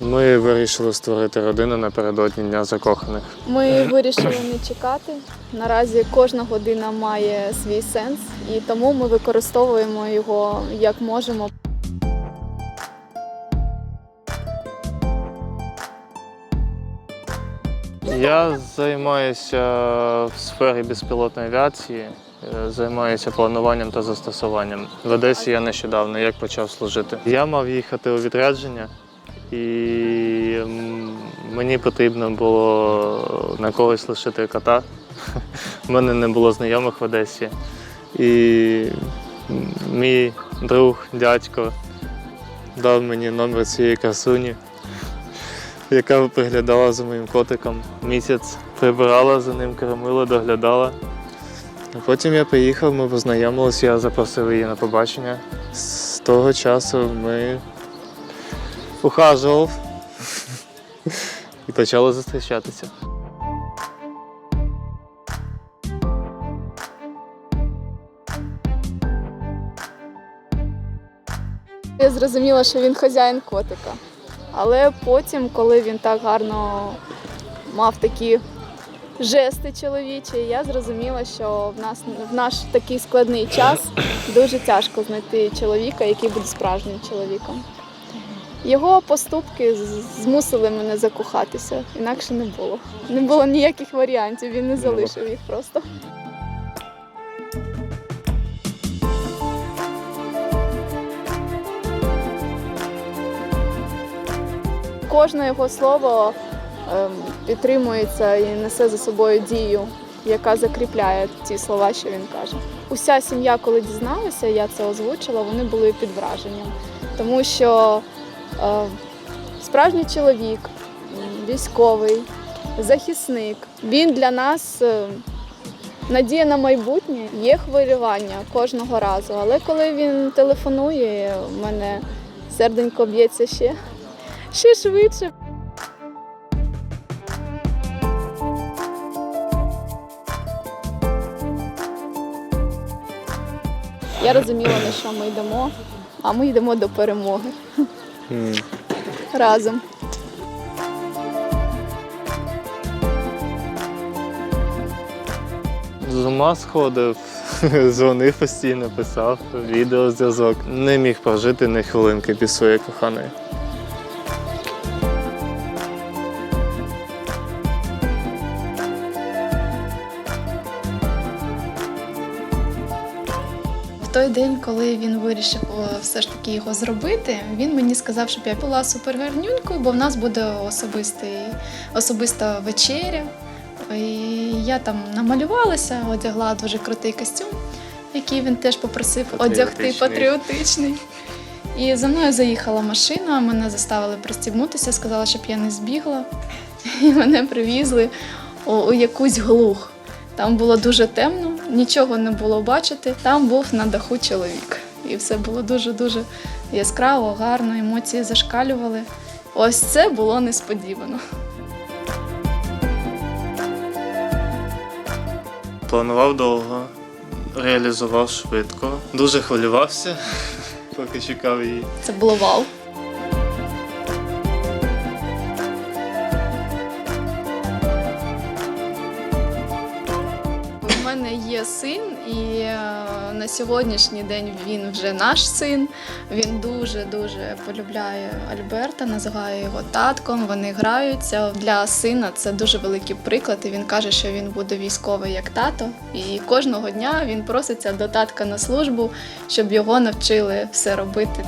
Ми вирішили створити родину напередодні Дня закоханих. Ми вирішили не чекати. Наразі кожна година має свій сенс, і тому ми використовуємо його як можемо. Я займаюся в сфері безпілотної авіації, е, займаюся плануванням та застосуванням. В Одесі я нещодавно як почав служити. Я мав їхати у відрядження, і мені потрібно було на когось лишити кота. У мене не було знайомих в Одесі. І мій друг, дядько, дав мені номер цієї красуні яка приглядала за моїм котиком місяць, прибирала за ним, кормила, доглядала. Потім я приїхав, ми познайомилися, я запросив її на побачення. З того часу ми ухажував і почали зустрічатися. Я зрозуміла, що він хазяїн котика. Але потім, коли він так гарно мав такі жести чоловічі, я зрозуміла, що в нас в наш такий складний час дуже тяжко знайти чоловіка, який буде справжнім чоловіком. Його поступки змусили мене закохатися, інакше не було. Не було ніяких варіантів, він не залишив їх просто. Кожне його слово ем, підтримується і несе за собою дію, яка закріпляє ті слова, що він каже. Уся сім'я, коли дізналася, я це озвучила, вони були під враженням, тому що справжній чоловік, військовий, захисник, він для нас. е, Надія на майбутнє є хвилювання кожного разу, але коли він телефонує, в мене серденько б'ється ще ще швидше. Я розуміла, на що ми йдемо, а ми йдемо до перемоги. Разом. З ума сходив, дзвонив постійно, писав, відеозв'язок. Не міг прожити ні хвилинки без своєї коханої. В той день, коли він вирішив все ж таки його зробити, він мені сказав, щоб я була супергарнюнькою, бо в нас буде особистий, особиста вечеря. І я там намалювалася, одягла дуже крутий костюм, який він теж попросив одягти Патріотичний. І за мною заїхала машина, мене заставили пристібнутися, сказали, щоб я не збігла. І мене привізли у якусь глух. Там було дуже темно, нічого не було бачити. Там був на даху чоловік. І все було дуже-дуже яскраво, гарно, емоції зашкалювали. Ось це було несподівано. Планував довго, реалізував швидко. Дуже хвилювався, поки чекав її. Це було вау. Мене є син, і е, на сьогоднішній день він вже наш син. Він дуже дуже полюбляє Альберта, називає його татком. Вони граються. Для сина це дуже великий приклад. І він каже, що він буде військовий як тато. І кожного дня він проситься до татка на службу, щоб його навчили все робити.